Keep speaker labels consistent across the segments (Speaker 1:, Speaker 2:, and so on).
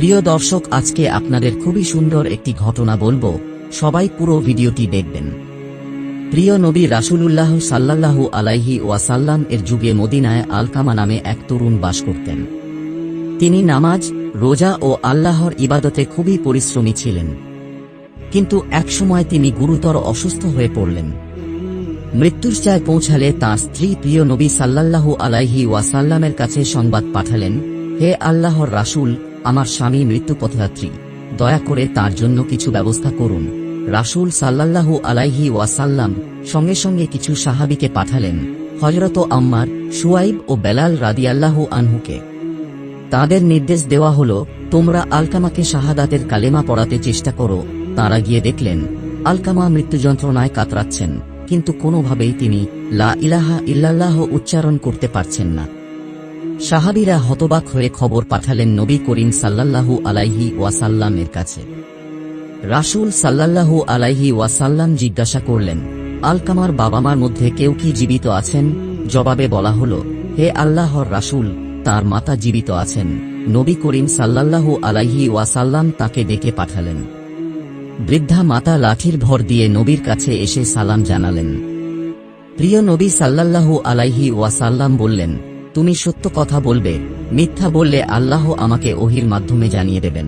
Speaker 1: প্রিয় দর্শক, আজকে আপনাদের খুবই সুন্দর একটি ঘটনা বলব। সবাই পুরো ভিডিওটি দেখবেন। প্রিয় নবী রাসূলুল্লাহ সাল্লাল্লাহু আলাইহি ওয়াসাল্লাম এর যুগে মদিনায় আলকামা নামে এক তরুণ বাস করতেন। তিনি নামাজ, রোজা ও আল্লাহর ইবাদতে খুবই পরিশ্রমী ছিলেন। কিন্তু একসময় তিনি গুরুতর অসুস্থ হয়ে পড়লেন। মৃত্যুর চায় পৌঁছালে তাঁর স্ত্রী প্রিয় নবী সাল্লাল্লাহু আলাইহি ওয়াসাল্লামের কাছে সংবাদ পাঠালেন, হে আল্লাহর রাসূল আমার স্বামী মৃত্যুপথযাত্রী। দয়া করে তার জন্য কিছু ব্যবস্থা করুন। রাসূল সাল্লাল্লাহু আলাইহি ওয়াসাল্লাম সঙ্গে সঙ্গে কিছু সাহাবিকে পাঠালেন হজরত আম্মার সুয়াইব ও বেলাল রাদিয়াল্লাহু আনহুকে। তাদের নির্দেশ দেওয়া হল, তোমরা আলকামাকে শাহাদাতের কালেমা পড়াতে চেষ্টা করো। তাঁরা গিয়ে দেখলেন, আলকামা মৃত্যু যন্ত্রণায় কাতরাচ্ছেন, কিন্তু কোনোভাবেই তিনি লা ইলাহা ইল্লাল্লাহ উচ্চারণ করতে পারছেন না। সাহাবিরা হতবাক হয়ে খবর পাঠালেন নবী করিম সাল্লাল্লাহু আলাইহি ওয়াসাল্লামের কাছে। রাসূল সাল্লাল্লাহু আলাইহি ওয়াসাল্লাম জিজ্ঞাসা করলেন, আলকামার বাবা মার মধ্যে কেউ কি জীবিত আছেন? জবাবে বলা হল, হে আল্লাহর রাসূল, তার মাতা জীবিত আছেন। নবী করিম সাল্লাল্লাহু আলাইহি ওয়াসাল্লাম তাকে ডেকে পাঠালেন। বৃদ্ধা মাতা লাঠির ভর দিয়ে নবীর কাছে এসে সালাম জানালেন। প্রিয় নবী সাল্লাল্লাহু আলাইহি ওয়াসাল্লাম বললেন তুমি সত্য কথা বলবে, মিথ্যা বললে আল্লাহ আমাকে ওহির মাধ্যমে জানিয়ে দেবেন।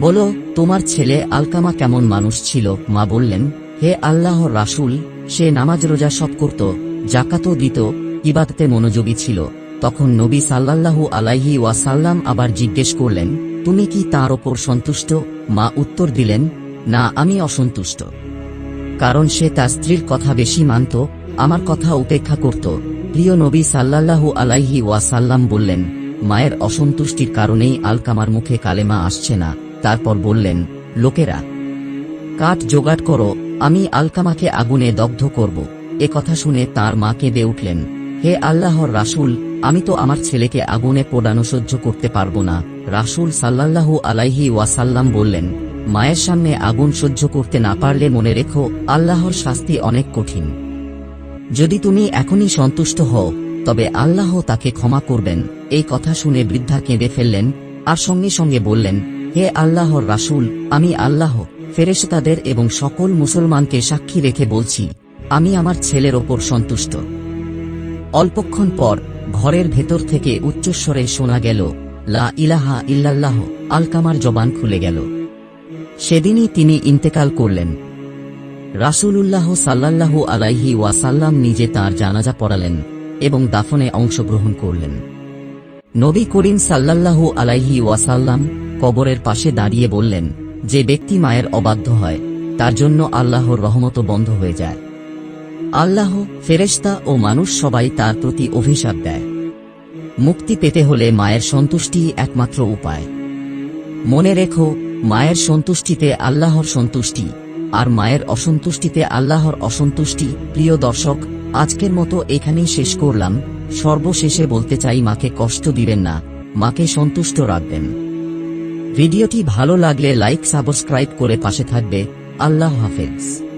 Speaker 1: বলো, তোমার ছেলে আলকামা কেমন মানুষ ছিল? মা বললেন, হে আল্লাহ রাসূল, সে নামাজ রোজা সব করত জাকাতও দিত, ইবাদতে মনোযোগী ছিল। তখন নবী সাল্লাল্লাহু আলাইহি ওয়াসাল্লাম আবার জিজ্ঞেস করলেন, তুমি কি তার ওপর সন্তুষ্ট? মা উত্তর দিলেন, না, আমি অসন্তুষ্ট। কারণ সে তার স্ত্রীর কথা বেশি মানত, আমার কথা উপেক্ষা করত। প্রিয় নবী সাল্লাল্লাহু আলাইহি ওয়াসাল্লাম বললেন, মায়ের অসন্তুষ্টির কারণেই আলকামার মুখে কালেমা আসছে না। তারপর বললেন, লোকেরা, কাঠ জোগাড় করো, আমি আলকামাকে আগুনে দগ্ধ করব। এ কথা শুনে তার মা কেঁদে উঠলেন, হে আল্লাহর রাসূল, আমি তো আমার ছেলেকে আগুনে পোড়ানো সহ্য করতে পারব না। রাসূল সাল্লাল্লাহু আলাইহি ওয়াসাল্লাম বললেন, মায়ের সামনে আগুন সহ্য করতে না পারলে মনে রেখো, আল্লাহর শাস্তি অনেক কঠিন। যদি তুমি এখনই সন্তুষ্ট হও, তবে আল্লাহ তাকে ক্ষমা করবেন। এই কথা শুনে বৃদ্ধা কেঁদে ফেললেন, আর সঙ্গে সঙ্গে বললেন, হে আল্লাহর রাসূল, আমি আল্লাহ, ফেরেশতাদের এবং সকল মুসলমানকে সাক্ষী রেখে বলছি, আমি আমার ছেলের ওপর সন্তুষ্ট। অল্পক্ষণ পর ঘরের ভেতর থেকে উচ্চস্বরে শোনা গেল, লা ইলাহা ইল্লাল্লাহ, আলকামার জবান খুলে গেল। সেদিনই তিনি ইন্তেকাল করলেন। রাসূলুল্লাহ সাল্লাল্লাহু আলাইহি ওয়াসাল্লাম নিজে তার জানাজা পড়ালেন এবং দাফনে অংশগ্রহণ করলেন। নবী করিম সাল্লাল্লাহু আলাইহি ওয়াসাল্লাম কবরের পাশে দাঁড়িয়ে বললেন, যে ব্যক্তি মায়ের অবাধ্য হয়, তার জন্য আল্লাহর রহমত বন্ধ হয়ে যায়। আল্লাহ, ফেরেশতা ও মানুষ সবাই তার প্রতি অভিশাপ দেয়। মুক্তি পেতে হলে মায়ের সন্তুষ্টি একমাত্র উপায়। মনে রেখো, মায়ের সন্তুষ্টিতে আল্লাহর সন্তুষ্টি আর মায়ের অসন্তুষ্টিতে আল্লাহর অসন্তুষ্টি, প্রিয় দর্শক, আজকের মতো এখানেই শেষ করলাম। সর্বশেষে বলতে চাই, মাকে কষ্ট দিবেন না, মাকে সন্তুষ্ট রাখবেন। ভিডিওটি ভালো লাগলে লাইক, সাবস্ক্রাইব করে পাশে থাকবে। আল্লাহ হাফেজ।